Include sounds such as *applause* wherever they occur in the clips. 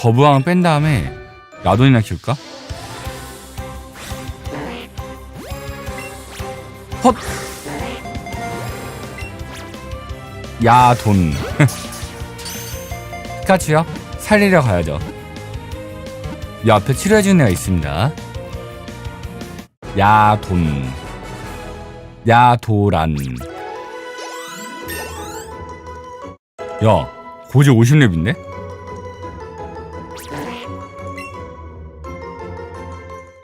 거부왕 뺀 다음에 야돈이나 키울까? 헛! 야돈 *laughs* 피카츄요? 살리러 가야죠 이 앞에 치료해주는 애가 있습니다 야돈 야도란 야 고지 50렙인데?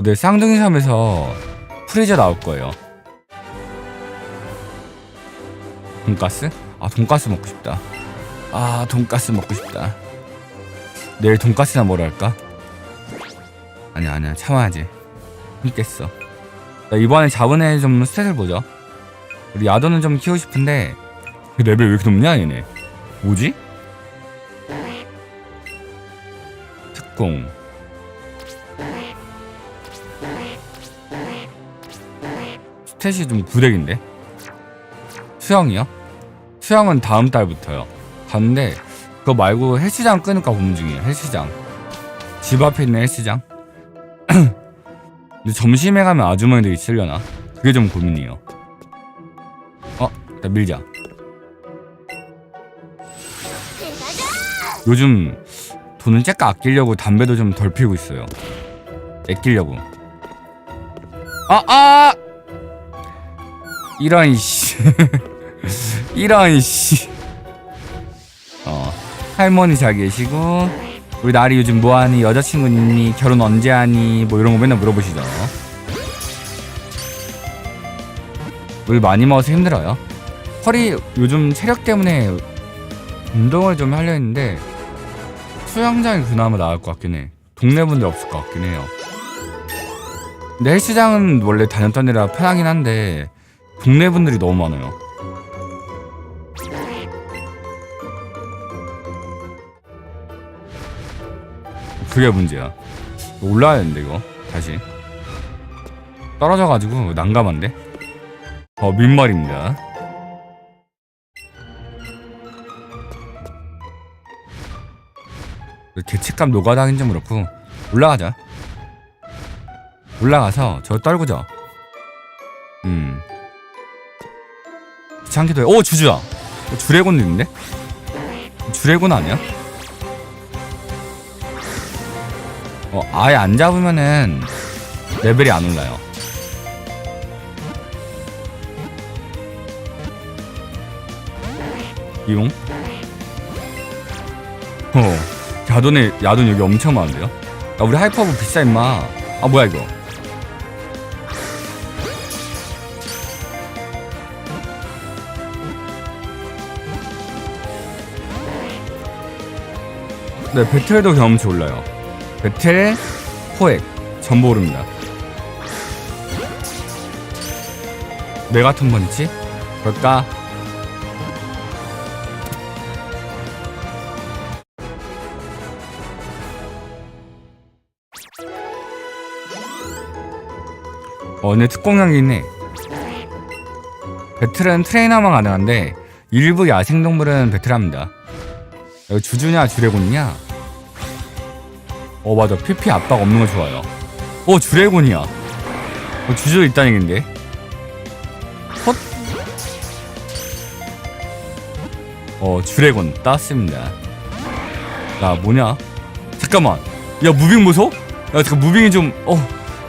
네 쌍둥이 섬에서 프리저 나올 거예요. 돈가스? 아 돈가스 먹고 싶다. 아 돈가스 먹고 싶다. 내일 돈가스나 할까? 아니야 아니야. 참아야지. 힘겠어. 자, 이번에 잡은 애 좀 스탯을 보죠 우리 야도는 좀 키우고 싶은데 레벨 왜 이렇게 높냐 얘네? 뭐지? 특공 스탯이 좀 구렉인데 수영이요? 수영은 다음 달부터요 갔는데 그거 말고 헬스장 끊을까 고민 중이에요 헬스장 집 앞에 있는 헬스장 *clears throat* 근데 점심에 가면 아주머니들이 있으려나 그게 좀 고민이에요 어? 일단 밀자 요즘 돈을 째까 아끼려고 담배도 좀 덜 피우고 있어요. 아끼려고. 아, 아! 이런, 씨. *laughs* 이런, 씨. 어, 할머니 잘 계시고, 우리 나리 요즘 뭐하니? 여자친구 있니? 결혼 언제 하니? 뭐 이런 거 맨날 물어보시죠. 물 많이 먹어서 힘들어요. 허리 요즘 체력 때문에 운동을 좀 하려 했는데 수영장이 그나마 나을 것 같긴 해. 동네 분들 없을 것 같긴 해요. 근데 헬스장은 원래 다녔던 데라 편하긴 한데 동네 분들이 너무 많아요. 그게 문제야. 올라야 되는데 이거 다시 떨어져가지고 난감한데. 어 민말입니다. 개체감 노가다긴 좀 그렇고 올라가자 올라가서 저 떨구죠 음 귀찮기도 해오 주주야. 어, 주레곤 있는데 주레곤 아니야? 어 아예 안 잡으면은 레벨이 안 올라요. 이용? 어 야돈에 야돈 여기 엄청 많은데요? 야 우리 하이퍼브 비싸 임마. 아 뭐야 이거 네 배틀도 경험치 올라요 배틀 포획 전부 오릅니다 메가톤 번치 그럴까 어, 내 특공형이 있네. 배틀은 트레이너만 가능한데 일부 야생동물은 배틀합니다. 여기 주주냐 주레곤이냐? 어 맞아 PP 압박 없는 거 좋아요. 어 주레곤이야. 어, 주주 있다는 얘긴데. 헛. 어 주레곤 땄습니다. 야 뭐냐? 잠깐만. 야 무빙 보소? 야 잠깐 무빙이 좀 어.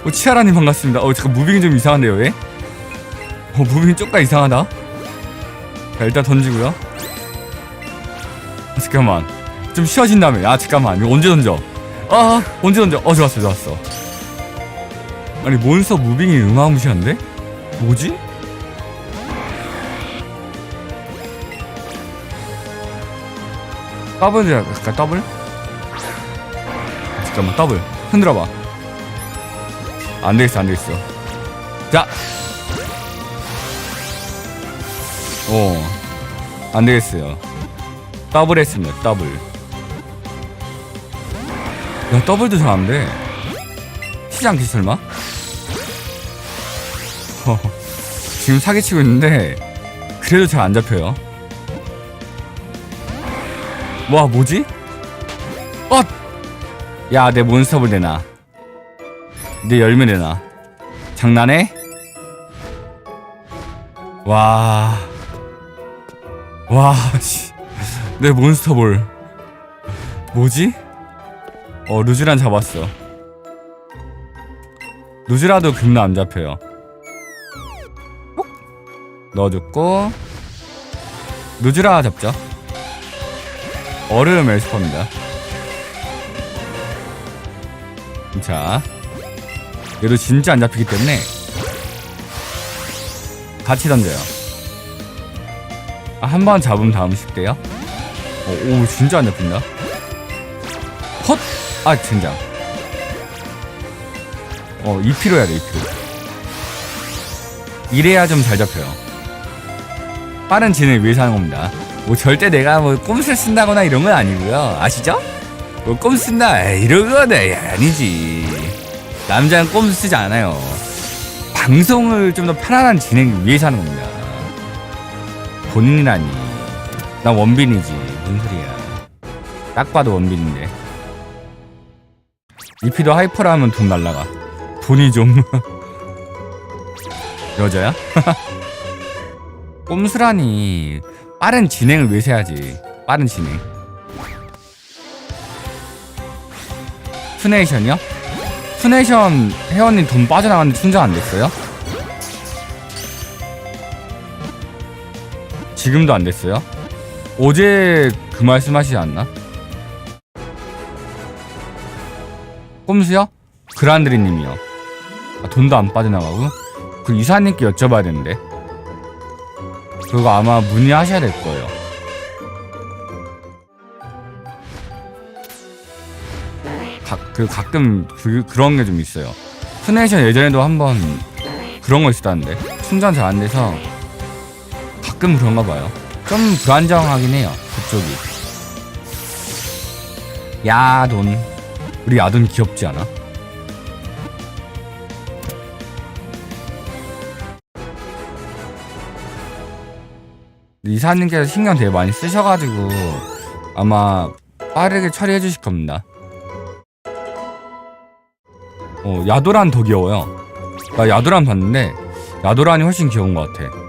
어, 치아라님 반갑습니다. 어, 잠깐 무빙이 좀 이상한데요, 왜? 어, 무빙이 쪼까 이상하다. 자, 일단 던지고요. 아, 잠깐만. 좀 쉬어진 다음에. 아, 잠깐만. 이거 언제 던져? 아, 언제 던져? 어, 좋았어, 좋았어. 아니, 몬스터 무빙이 음화무시한데? 뭐지? 더블 할까, 더블? 잠깐만, 더블. 흔들어봐. 안 되겠어, 안 되겠어. 자. 어. 안 되겠어요. 더블 했습니다, 더블. 야, 더블도 잘안 돼. 치지 않겠지, 설마? 어, 지금 사기치고 있는데, 그래도 잘 안 잡혀요. 와, 뭐지? 어! 야, 내 몬스터볼 내놔. 내 열매 내놔. 장난해? 와. 와, 씨. 내 몬스터볼. 뭐지? 어, 루즈란 잡았어. 루즈라도 금나 안 잡혀요. 뽁! 넣어줬고. 루즈라 잡죠. 얼음 엘스퍼입니다. 자, 얘도 진짜 안 잡히기 때문에 같이 던져요. 아, 한 번 잡으면 다음 쉽대요. 어, 오, 진짜 안 잡힌다. 헛! 아, 젠장. 어, 2피로 해야 돼, 2피로. 이래야 좀 잘 잡혀요. 빠른 진을 위해서 하는 겁니다. 뭐 절대 내가 뭐 꼼수를 쓴다거나 이런 건 아니고요. 아시죠? 뭐 꼼수 쓴다 이런 건 아니지. 남자는 꼼수 쓰지 않아요. 방송을 좀 더 편안한 진행 위해서 하는 겁니다. 본인이라니. 난 원빈이지. 무슨 소리야. 딱 봐도 원빈인데. 이피도 하이퍼라 하면 돈 날라가. 돈이 좀. *laughs* 여자야? *laughs* 꼼수라니. 빠른 진행을 위해서 해야지. 빠른 진행. 투네이션이요? 투네이션 회원님 돈 빠져나갔는데 충전 안 됐어요? 지금도 안 됐어요? 어제 그 말씀 하시지 않나? 꼼수요? 그란드리 님이요. 아, 돈도 안 빠져나가고? 그 이사님께 여쭤봐야 되는데. 그거 아마 문의하셔야 될 거예요. 가, 그 가끔 그, 그런 게 좀 있어요. 투네이션 예전에도 한번 그런 거 있었다는데 충전 잘 안 돼서 가끔 그런가 봐요. 좀 불안정하긴 해요. 그쪽이. 야돈. 우리 야돈 귀엽지 않아? 이사님께서 신경 되게 많이 쓰셔가지고 아마 빠르게 처리해 주실 겁니다. 어, 야도란 더 귀여워요. 나 야도란 봤는데 야도란이 훨씬 귀여운 것 같아.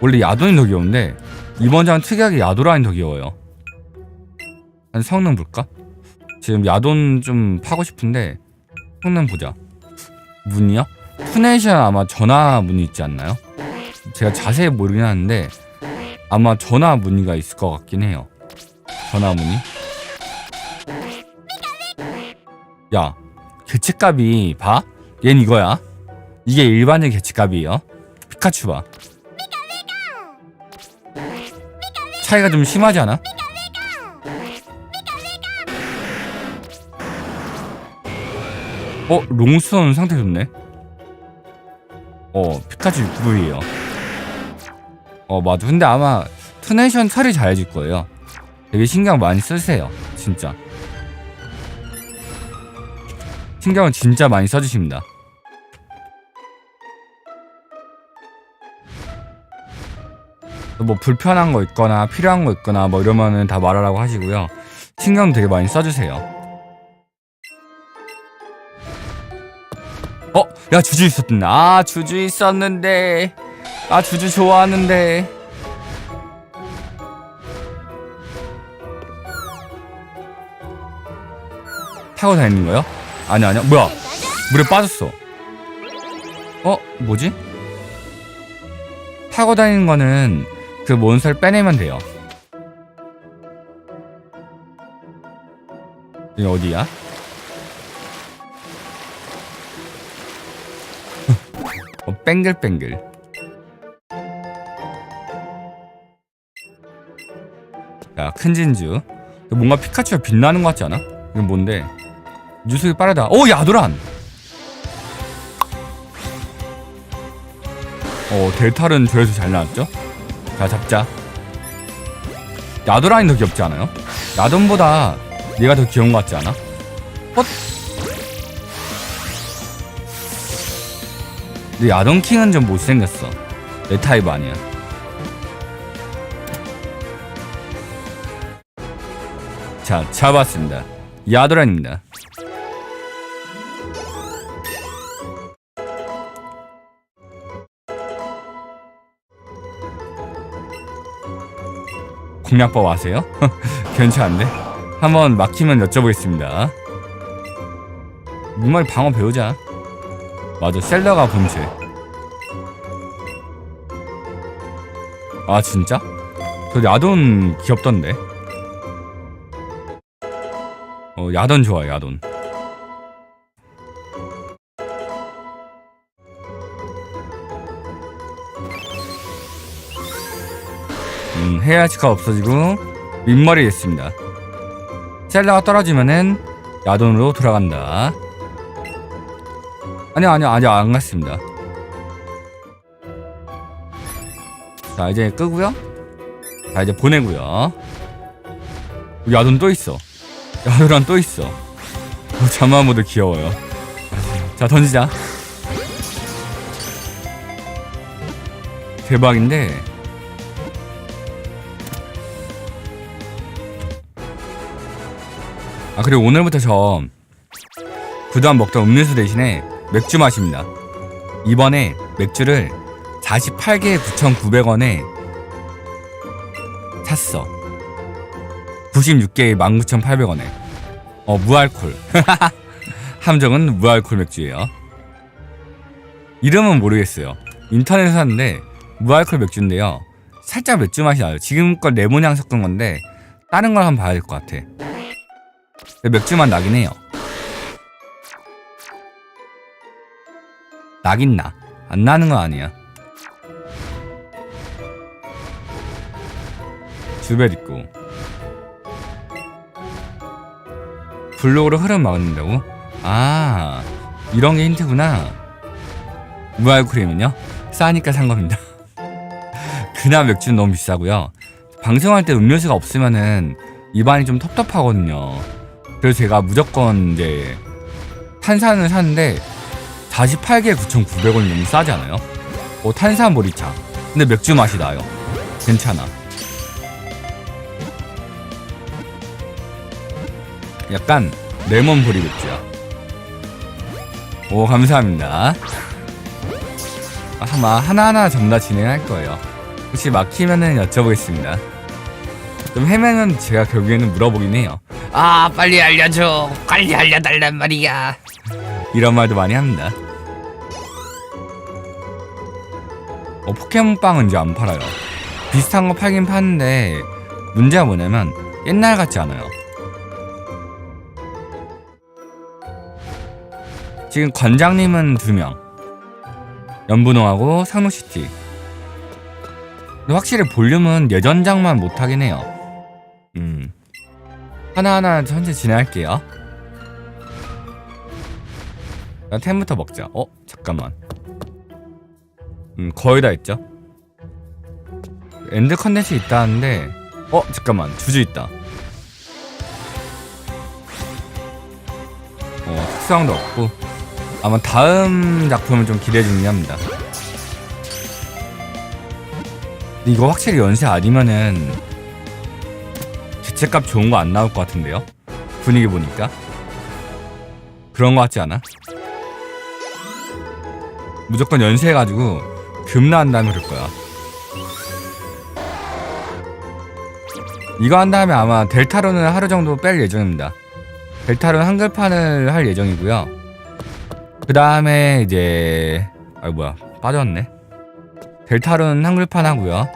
원래 야돈이 더 귀여운데 이번 장 특이하게 야도란이 더 귀여워요. 한 성능 볼까? 지금 야돈 좀 파고 싶은데 성능 보자. 문이요? 투네이션 아마 전화 문이 있지 않나요? 제가 자세히 모르긴 하는데 아마 전화 문의가 있을 것 같긴 해요. 전화 문의. 야, 개체값이 봐? 얜 이거야. 이게 일반적인 개체값이에요. 피카츄 봐. 차이가 좀 심하지 않아? 어, 롱스톤 상태 좋네. 어, 피카츄 유튜브이에요. 어, 맞아. 근데 아마 투네이션 처리 잘해줄 거예요. 되게 신경 많이 쓰세요. 진짜. 신경은 진짜 많이 써주십니다. 뭐 불편한 거 있거나 필요한 거 있거나 뭐 이러면은 다 말하라고 하시고요. 신경 되게 많이 써주세요. 어, 야 주주 있었던데. 아 주주 있었는데. 아 주주 좋아하는데. 타고 다니는 거요? 아니 아니야. 뭐야? 물에 빠졌어. 어, 뭐지? 타고 다니는 거는 그 몬스터를 빼내면 돼요. 이게 어디야? *laughs* 어, 뱅글뱅글. 야, 큰 진주. 뭔가 피카츄가 빛나는 것 같지 않아? 이건 뭔데? 뉴스가 빠르다. 오, 야도란! 어, 델탈은 조회수 잘 나왔죠? 자, 잡자. 야도란이 더 귀엽지 않아요? 야돈보다 얘가 더 귀여운 것 같지 않아? 어? 근데 야돈킹은 좀 못생겼어. 내 타입 아니야. 자, 잡았습니다. 야도란입니다. 공략법 아세요? *laughs* 괜찮은데? 한번 막히면 여쭤보겠습니다. 민머리 방어 배우자. 맞아, 셀러가 본체. 아 진짜? 저 야돈 귀엽던데. 어 야돈 좋아 야돈. 음 헤아치가 없어지고 민머리 됐습니다. 셀러가 떨어지면은 야돈으로 돌아간다. 아니요 아니요 아직 안 갔습니다. 자 이제 끄고요. 자 이제 보내고요. 야돈 또 있어. 야돈랑 또 있어. 어, 자마 모드 귀여워요. 자 던지자. 대박인데. 아 그리고 오늘부터 저 그동안 먹던 음료수 대신에 맥주 마십니다. 이번에 맥주를 48개에 9,900원에 샀어. 96개에 19,800원에. 어, 무알콜. *laughs* 함정은 무알콜 맥주예요. 이름은 모르겠어요. 인터넷에 샀는데 무알콜 맥주인데요. 살짝 맥주 맛이 나요. 지금껏 레몬향 섞은 건데 다른 걸 한번 봐야 될 것 같아. 근데 맥주만 나긴 해요. 나긴 나. 안 나는 건 아니야. 주벨 있고 블록으로 흐름 막는다고? 아 이런 게 힌트구나 무알콜이면요? 싸니까 산 겁니다 *laughs* 그날 맥주는 너무 비싸고요 방송할 때 음료수가 없으면은 입안이 좀 텁텁하거든요 그래서 제가 무조건 이제 탄산을 사는데 48개에 9,900원이 너무 싸지 않아요? 어, 탄산 보리차 근데 맥주 맛이 나요 괜찮아 약간 레몬 보리 맥주야. 오 감사합니다. 아마 하나하나 전부 다 진행할 거예요. 혹시 막히면은 여쭤보겠습니다. 좀 헤매면 제가 결국에는 물어보긴 해요. 아 빨리 알려줘 빨리 알려달란 말이야 이런 말도 많이 합니다. 어, 포켓몬빵은 이제 안 팔아요. 비슷한 거 팔긴 파는데 문제가 뭐냐면 옛날 같지 않아요. 지금 관장님은 두 명. 연분홍하고 상록시티. 근데 확실히 볼륨은 예전장만 못하긴 해요. 음. 하나하나 천천히 진행할게요. 일단 템부터 먹자. 어? 잠깐만. 음, 거의 다 했죠? 엔드 컨텐츠 있다는데, 어? 잠깐만. 주주 있다. 어, 특수왕도 없고. 아마 다음 작품을 좀 기대해 주긴 합니다. 이거 확실히 연세 아니면은 개체값 좋은 거 안 나올 것 같은데요? 분위기 보니까 그런 거 같지 않아? 무조건 연세해가지고 금 나은 다음에 그럴 거야. 이거 한 다음에 아마 델타로는 하루 정도 뺄 예정입니다. 델타로는 한글판을 할 예정이고요. 그 다음에 이제 아 뭐야 빠졌네. 델타로는 한글판 하고요.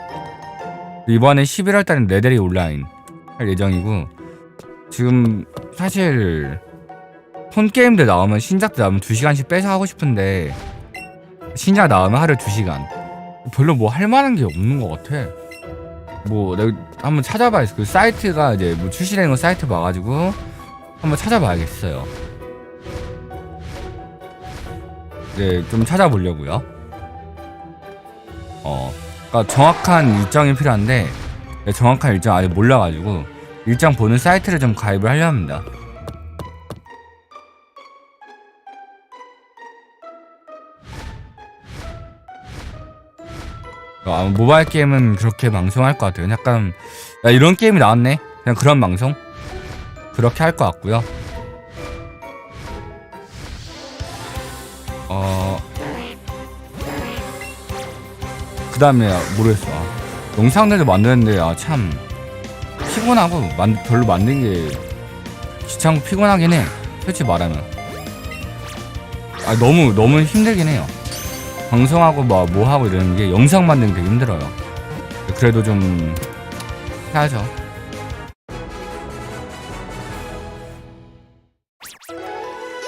이번에 11월 달에 레데리 온라인 할 예정이고 지금 사실 폰 게임들 나오면 신작들 나오면 2시간씩 빼서 하고 싶은데 신작 나오면 하루 2시간. 별로 뭐 할 만한 게 없는 것 같아. 뭐 내가 한번 찾아봐야겠어. 그 사이트가 이제 뭐 출시되는 거 사이트 봐가지고 한번 찾아봐야겠어요. 네좀 찾아보려고요. 어 그러니까 정확한 일정이 필요한데 네, 네, 정확한 일정 아예 몰라가지고 일정 보는 사이트를 좀 가입을 하려 합니다. 아, 모바일 게임은 그렇게 방송할 것 같아요. 약간 야, 이런 게임이 나왔네. 그냥 그런 방송 그렇게 할 것 같고요. 어 그다음에 모르겠어. 아, 영상들도 만드는데 아 참 피곤하고 만, 별로 만든 게 귀찮고 피곤하긴 해. 솔직히 말하면. 아 너무 너무 힘들긴 해요. 방송하고 뭐, 뭐 하고 이러는 게 영상 만드는 게 힘들어요. 그래도 좀 해야죠.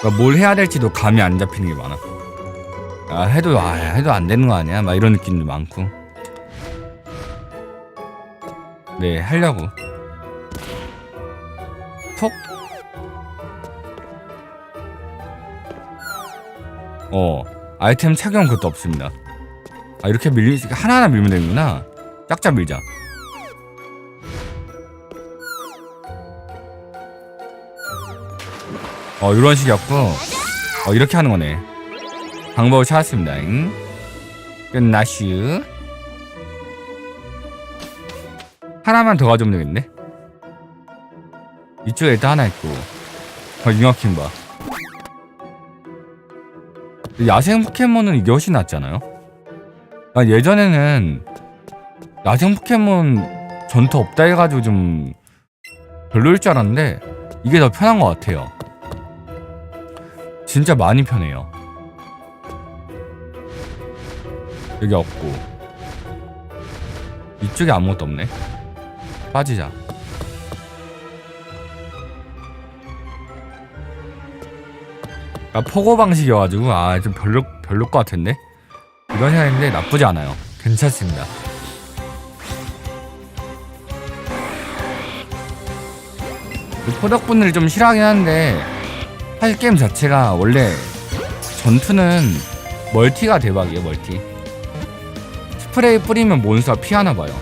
그러니까 뭘 해야 될지도 감이 안 잡히는 게 많아. 아 해도 아 해도 안 되는 거 아니야? 막 이런 느낌도 많고. 네 하려고. 톡. 어 아이템 착용 그것도 없습니다. 아 이렇게 밀리 하나하나 밀면 되는구나. 짝짝 밀자. 어 이런 식이었고 어 이렇게 하는 거네. 방법을 찾았습니다. 잉? 끝나슈. 하나만 더 가져오면 되겠네. 이쪽에 일단 하나 있고. 어 잉어킹 봐. 야생 포켓몬은 훨씬 낫잖아요. 아, 예전에는 야생 포켓몬 전투 없다 해가지고 좀 별로일 줄 알았는데 이게 더 편한 것 같아요. 진짜 많이 편해요. 여기 없고 이쪽에 아무것도 없네. 빠지자. 아, 포고 방식이어가지고 아 좀 별로 별로 것 같은데 이런 생각인데 나쁘지 않아요. 괜찮습니다. 그 포덕분들이 좀 싫어하긴 한데 사실 게임 자체가 원래 전투는 멀티가 대박이에요 멀티 스프레이 뿌리면 몬스터가 피하나 봐요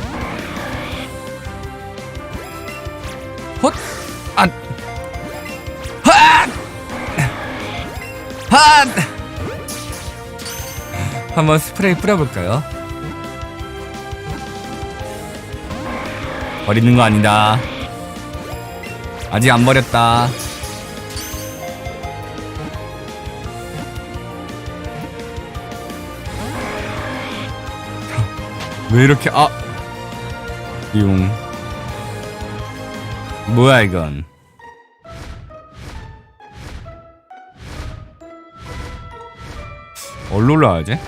핫! 한번 스프레이 뿌려볼까요? 버리는 거 아니다 아직 안 버렸다 *laughs* 왜 이렇게 아 용. 뭐야 이건? 어디로 올라가야지?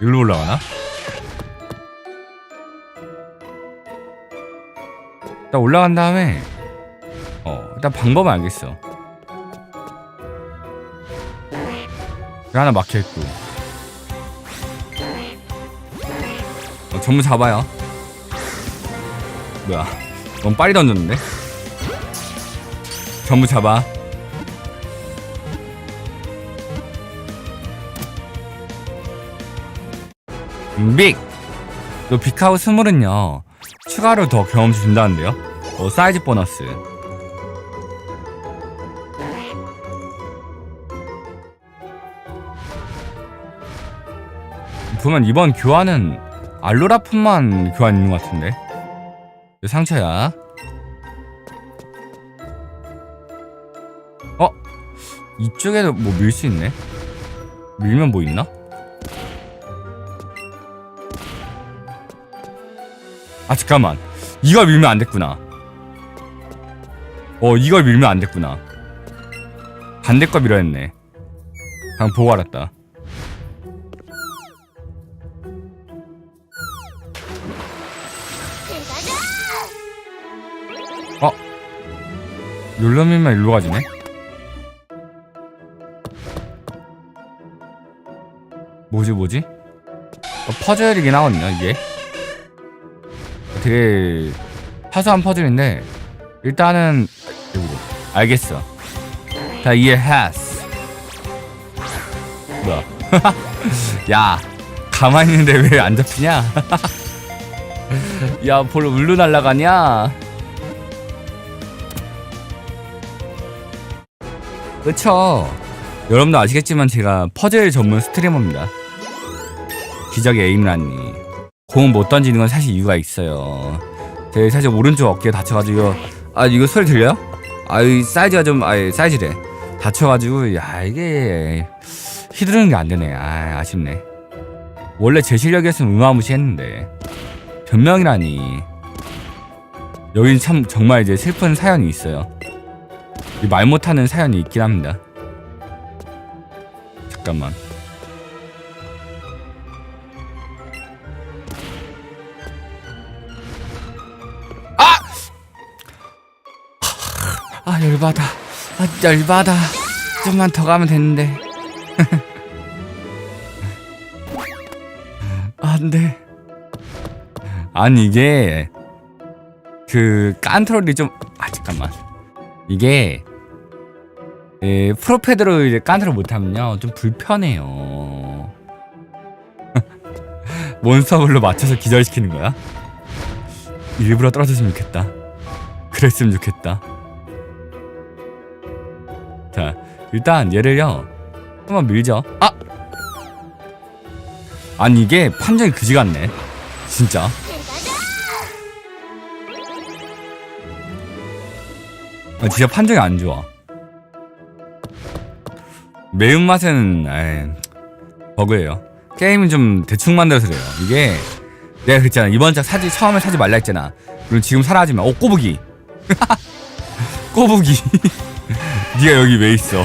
일로 올라가나? 일단 올라간 다음에 어 일단 방법은 알겠어 하나 막혀있고 어, 전부 잡아요. 뭐야? 너무 빨리 던졌는데? 전부 잡아. 빅! 또 빅하우 스물은요, 추가로 더 경험치 준다는데요? 어, 사이즈 보너스. 보면 이번 교환은 알로라품만 교환 있는 것 같은데 상처야 어? 이쪽에도 뭐 밀 수 있네 밀면 뭐 있나? 아 잠깐만 이걸 밀면 안 됐구나 어 이걸 밀면 안 됐구나 반대 거 밀어야 했네 그냥 보고 알았다 어? 율럼이만 일로 가지네? 뭐지 뭐지? 어, 퍼즐이긴 하거든요 이게 되게 사소한 퍼즐인데 일단은 알겠어. 다 이해했어. 뭐야? *laughs* 야 가만히 있는데 왜 안 잡히냐? *laughs* 야 볼 울루 날라가냐? 그쵸? 여러분도 아시겠지만 제가 퍼즐 전문 스트리머입니다. 기적의 에임란니 공 못 던지는 건 사실 이유가 있어요 제가 사실 오른쪽 어깨에 다쳐가지고 아 이거 소리 들려요? 아이 사이즈가 좀 아이 사이즈래 다쳐가지고 야 이게 휘두르는 게 안 되네. 아, 아쉽네. 원래 제 실력이었으면 음아무시했는데 변명이라니. 여긴 참 정말 이제 슬픈 사연이 있어요. 이말 못하는 사연이 있긴 합니다. 잠깐만. 열받아. 아 열받아. 좀만 더 가면 됐는데. 안 돼. *laughs* 아니 이게 그 깐트롤이 좀 아 잠깐만 이게 에, 프로패드로 이제 깐트롤 못하면요 좀 불편해요. *laughs* 몬스터블로 맞춰서 기절시키는 거야? 일부러 떨어졌으면 좋겠다. 그랬으면 좋겠다. 자 일단 얘를요 한번 밀죠. 아 아니 이게 판정이 그지 같네. 진짜. 아, 진짜 판정이 안 좋아. 매운맛은 에이, 버그예요. 게임은 좀 대충 만들어서 그래요. 이게 내가 그랬잖아. 이번 작 사지 처음에 사지 말라 했잖아. 그리고 지금 사라 하지 마. 어 꼬부기. *laughs* 꼬부기. *laughs* 네가 여기 왜 있어?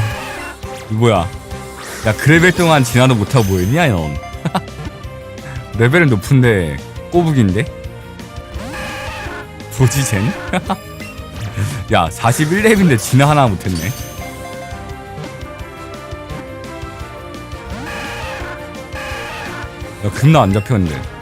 뭐야? 야 그레벨 동안 지나도 못하고 뭐했냐 형? *laughs* 레벨은 높은데 꼬북인데? 뭐지 쟨? *laughs* 야 41렙인데 진화 하나 못했네 야 겁나 안 잡혔는데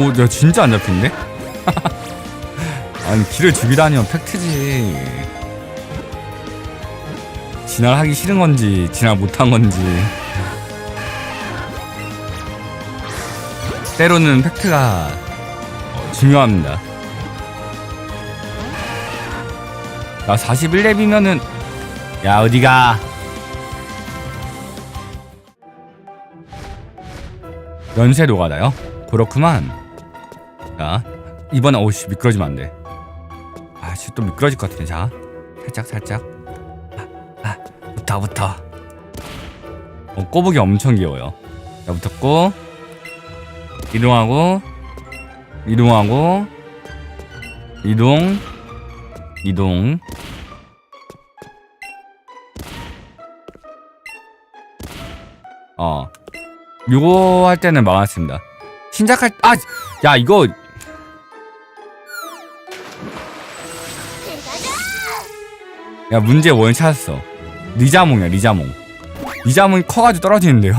오, 야 진짜 안 잡혔네? *laughs* 아니 길을 죽이다니면 팩트지 진화하기 싫은 건지 진화 못한 건지 때로는 팩트가 어, 중요합니다. 나 41렙이면은 야 어디가 연쇄 노가다요? 그렇구만. 자 이번에 오씨 미끄러지면 안 돼. 아씨 또 미끄러질 것 같은데 자. 살짝 살짝. 아, 붙어 붙어. 어, 꼬북이 엄청 귀여워요. 자 붙었고. 이동하고. 이동하고. 이동. 이동. 어. 요거 할 때는 막았습니다. 신작할 아 야 이거 야 문제 원 찾았어. 리자몽이야 리자몽. 리자몽이 커가지고 떨어지는데요?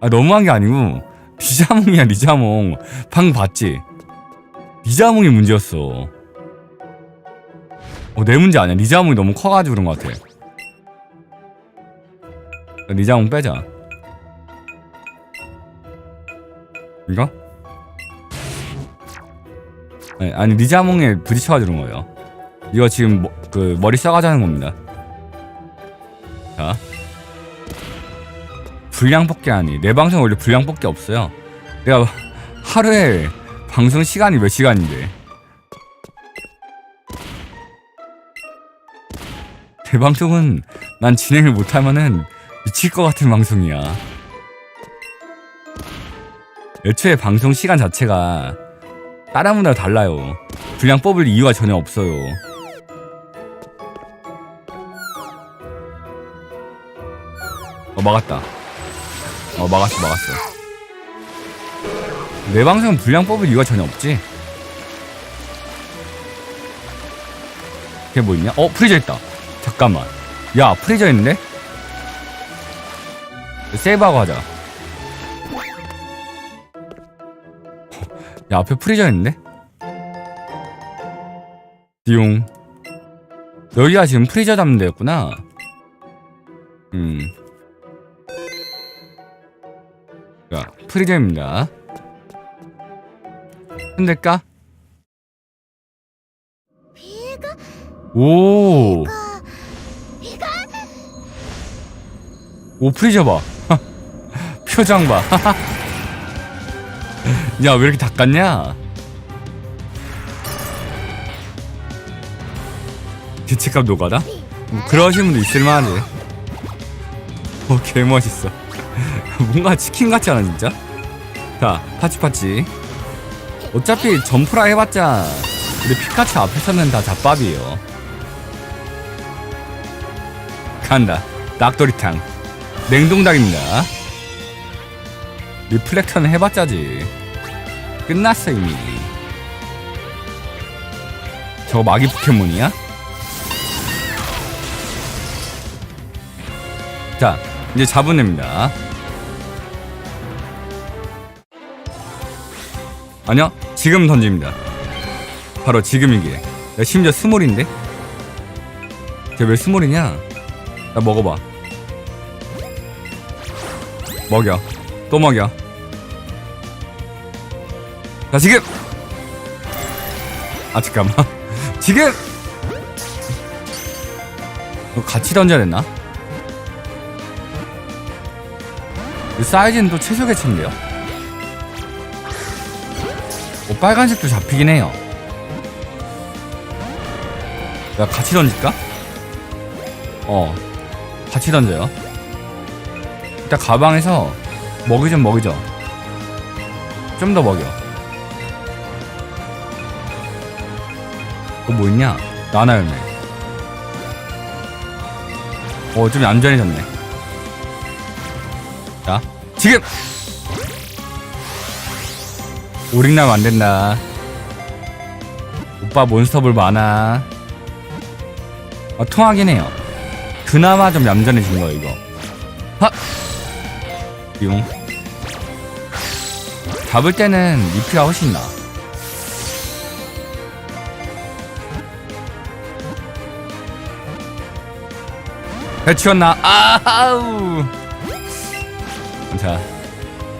아 너무한 게 아니고. 리자몽이야 리자몽. 방금 봤지? 리자몽이 문제였어. 어, 내 문제 아니야? 리자몽이 너무 커가지고 그런 것 같아. 리자몽 빼자. 이거? 네, 아니 리자몽에 부딪혀가지고 그런 거예요 이거 지금 뭐, 그 머리 하는 겁니다. 자. 불량 뽑기 아니 내 방송 원래 불량 뽑기 없어요. 내가 하루에 방송 시간이 몇 시간인데. 내 방송은 난 진행을 못하면은 미칠 것 같은 방송이야. 애초에 방송 시간 자체가 다른 분들 달라요. 분량 뽑을 이유가 전혀 없어요 어 막았다. 어 막았어 막았어. 내 방송은 분량 뽑을 이유가 전혀 없지? 걔 뭐 있냐? 어 프리저 있다. 잠깐만. 야 프리저 있는데? 세이브하고 하자. 야 앞에 프리저 있는데? 띠용. 여기가 지금 프리저 잡는 데였구나. 음 프리게임입니다. 흔들까? 오. 오 프리저 봐. 표정 봐. 야, 왜 이렇게 닦았냐? 기체값 노가다? 뭐 그러신 분도 있을만하지. 어, 개멋있어. 뭔가 치킨 같지 않아 진짜? 자 파치파치. 어차피 점프라 해봤자 우리 피카츄 앞에서는 다 잡밥이에요. 간다. 낙도리탕. 냉동닭입니다. 리플렉터는 해봤자지. 끝났어 이미. 저거 마기 포켓몬이야? 자 이제 잡아냅니다 아니요 지금 던집니다. 바로 지금 이게. 나 심지어 스몰인데? 쟤왜 스몰이냐? 나 먹어봐. 먹여. 또 먹여. 자 지금! 아 잠깐만. *laughs* 지금! 이거 같이 던져야 됐나? 이 사이즈는 또 최소 개체인데요 어, 빨간색도 잡히긴 해요. 야 같이 던질까? 어 같이 던져요. 일단 가방에서 먹이 좀 먹이죠. 좀 더 먹여. 그거 뭐 있냐? 나나 열매. 어좀 얌전해졌네. 자 지금 오릭나면 안 된다. 오빠 몬스터볼 많아. 어, 통하긴 해요. 그나마 좀 얌전해진 거야 이거. 하! 용 잡을 때는 리피가 훨씬 나아. 배치웠나? 아우! 자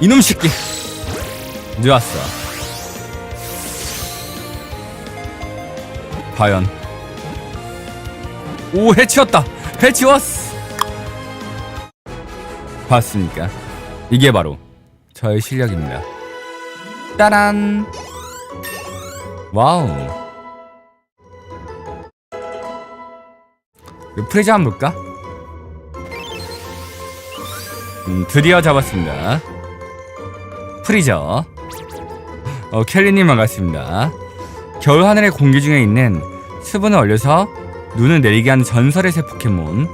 이놈 새끼. 좋았어 과연? 오 해치웠다. 해치웠어 봤습니까 이게 바로 저의 실력입니다. 따란. 와우. 프리즈 한번 볼까? 음, 드디어 잡았습니다. 프리저. 어, 켈리님 반갑습니다 겨울 하늘의 공기 중에 있는 수분을 얼려서 눈을 내리게 하는 전설의 새 포켓몬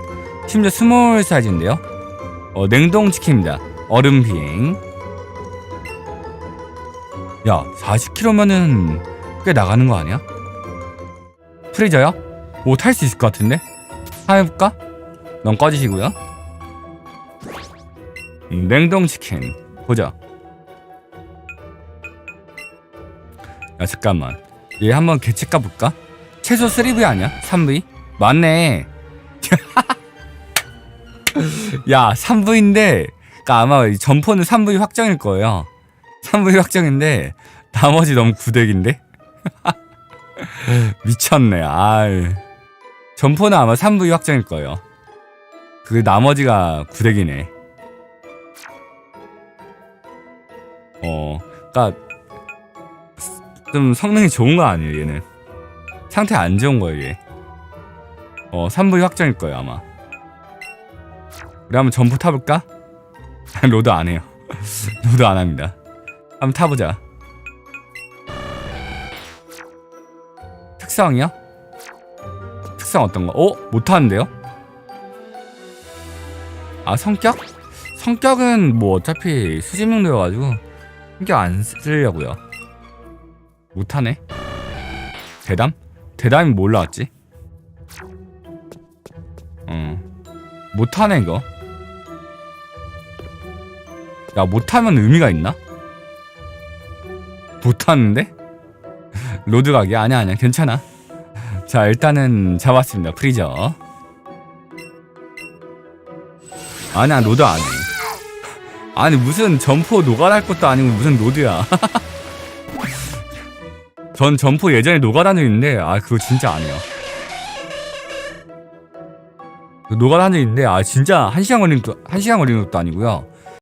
심지어 스몰 사이즈인데요 어, 냉동 치킨입니다 얼음 비행 야 40km면은 꽤 나가는 거 아니야? 프리저요? 오 탈 수 있을 것 같은데? 한번 해볼까? 넌 꺼지시고요 음, 냉동 치킨 보자 야 잠깐만 얘 한번 개체 까볼까? 최소 3V 아니야? 3V? 맞네 *laughs* 야 3V인데 그니까 아마 이 점포는 3V 확정일 거예요 3V 확정인데 나머지 너무 구덱인데? *laughs* 미쳤네 아이 점포는 아마 3V 확정일 거예요 그 나머지가 구덱이네 어 그니까 좀 성능이 좋은 거 아니에요 얘는 상태 안 좋은 거예요 얘 어, 3V 확정일 거예요 아마 우리 한번 점프 타볼까? *laughs* 로드 안 해요 *laughs* 로드 안 합니다 한번 타보자 특성이요? 특성 어떤 거? 어? 못하는데요? 아 성격? 성격은 뭐 어차피 수집용도여가지고 성격 안 쓰려고요 못하네 대담? 대담이 뭐 올라왔지? 어 못하네 이거 야 못하면 의미가 있나? 못하는데? *laughs* 로드 가게? 아니야 아니야 괜찮아 자 일단은 잡았습니다 프리저 아니야 로드 안해 아니 무슨 점포 노가다할 것도 아니고 무슨 로드야 *laughs* 전 점포 예전에 노가다한 적 있는데 아 그거 진짜 안 해요. 있는데 아 진짜 한 시간 걸린 것도 한 시간 걸리는 것도 아니고요